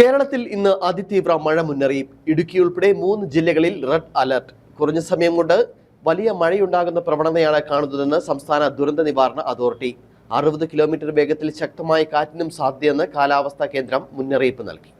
കേരളത്തിൽ ഇന്ന് അതിതീവ്ര മഴ മുന്നറിയിപ്പ്. ഇടുക്കി ഉൾപ്പെടെ മൂന്ന് ജില്ലകളിൽ റെഡ് അലർട്ട്. കുറഞ്ഞ സമയം കൊണ്ട് വലിയ മഴയുണ്ടാകുന്ന പ്രവണതയാണ് കാണുന്നതെന്ന് സംസ്ഥാന ദുരന്ത നിവാരണ അതോറിറ്റി. അറുപത് കിലോമീറ്റർ വേഗത്തിൽ ശക്തമായ കാറ്റിനും സാധ്യതയെന്ന് കാലാവസ്ഥാ കേന്ദ്രം മുന്നറിയിപ്പ് നൽകി.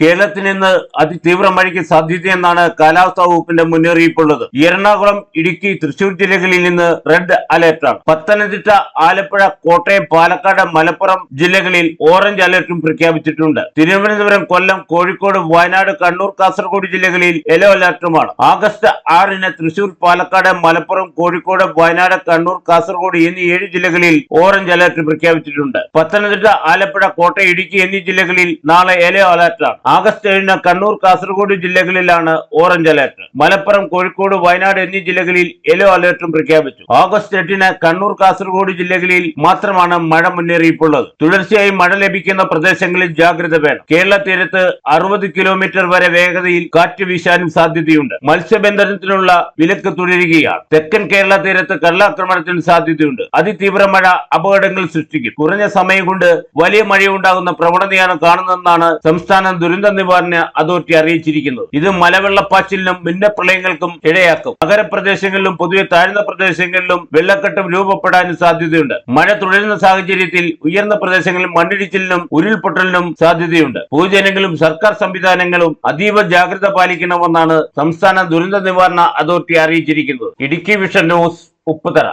കേരളത്തിൽ നിന്ന് അതിതീവ്ര മഴയ്ക്ക് സാധ്യതയെന്നാണ് കാലാവസ്ഥാ വകുപ്പിന്റെ മുന്നറിയിപ്പുള്ളത്. എറണാകുളം ഇടുക്കി തൃശൂർ ജില്ലകളിൽ നിന്ന് റെഡ് അലർട്ടാണ്. പത്തനംതിട്ട ആലപ്പുഴ കോട്ടയം പാലക്കാട് മലപ്പുറം ജില്ലകളിൽ ഓറഞ്ച് അലർട്ടും പ്രഖ്യാപിച്ചിട്ടുണ്ട്. തിരുവനന്തപുരം കൊല്ലം കോഴിക്കോട് വയനാട് കണ്ണൂർ കാസർഗോഡ് ജില്ലകളിൽ യെല്ലോ അലർട്ടുമാണ്. ആഗസ്റ്റ് ആറിന് തൃശൂർ പാലക്കാട് മലപ്പുറം കോഴിക്കോട് വയനാട് കണ്ണൂർ കാസർഗോഡ് എന്നീ ഏഴ് ജില്ലകളിൽ ഓറഞ്ച് അലർട്ട് പ്രഖ്യാപിച്ചിട്ടുണ്ട്. പത്തനംതിട്ട ആലപ്പുഴ കോട്ടയം ഇടുക്കി എന്നീ ജില്ലകളിൽ നാളെ യെല്ലോ അലർട്ടാണ്. ആഗസ്റ്റ് ഏഴിന് കണ്ണൂർ കാസർഗോഡ് ജില്ലകളിലാണ് ഓറഞ്ച് അലർട്ട്. മലപ്പുറം കോഴിക്കോട് വയനാട് എന്നീ ജില്ലകളിൽ യെല്ലോ അലർട്ടും പ്രഖ്യാപിച്ചു. ഓഗസ്റ്റ് എട്ടിന് കണ്ണൂർ കാസർഗോഡ് ജില്ലകളിൽ മാത്രമാണ് മഴ മുന്നറിയിപ്പുള്ളത്. തുടർച്ചയായി മഴ ലഭിക്കുന്ന പ്രദേശങ്ങളിൽ ജാഗ്രത വേണം. കേരള തീരത്ത് അറുപത് കിലോമീറ്റർ വരെ വേഗതയിൽ കാറ്റ് വീശാനും സാധ്യതയുണ്ട്. മത്സ്യബന്ധനത്തിനുള്ള വിലക്ക് തുടരുകയാണ്. തെക്കൻ കേരള തീരത്ത് കടലാക്രമണത്തിന് സാധ്യതയുണ്ട്. അതിതീവ്ര മഴ അപകടങ്ങൾ സൃഷ്ടിക്കും. കുറഞ്ഞ സമയം കൊണ്ട് വലിയ മഴയുണ്ടാകുന്ന പ്രവണതയാണ് കാണുന്നതെന്നാണ് സംസ്ഥാന ദുരന്ത നിവാരണ അതോറിറ്റി അറിയിച്ചിരിക്കുന്നത്. ഇത് മലവെള്ളപ്പാച്ചിലിനും മിന്നപ്രളയങ്ങൾക്കും ഇടയാക്കും. നഗരപ്രദേശങ്ങളിലും പൊതുവെ താഴ്ന്ന പ്രദേശങ്ങളിലും വെള്ളക്കെട്ടും രൂപപ്പെടാനും സാധ്യതയുണ്ട്. മഴ തുടരുന്ന സാഹചര്യത്തിൽ ഉയർന്ന പ്രദേശങ്ങളിൽ മണ്ണിടിച്ചിലിനും ഉരുൾപൊട്ടലിനും സാധ്യതയുണ്ട്. പൊതുജനങ്ങളും സർക്കാർ സംവിധാനങ്ങളും അതീവ ജാഗ്രത പാലിക്കണമെന്നാണ് സംസ്ഥാന ദുരന്ത നിവാരണ അതോറിറ്റി അറിയിച്ചിരിക്കുന്നത്. Idukki vision news Upputhara.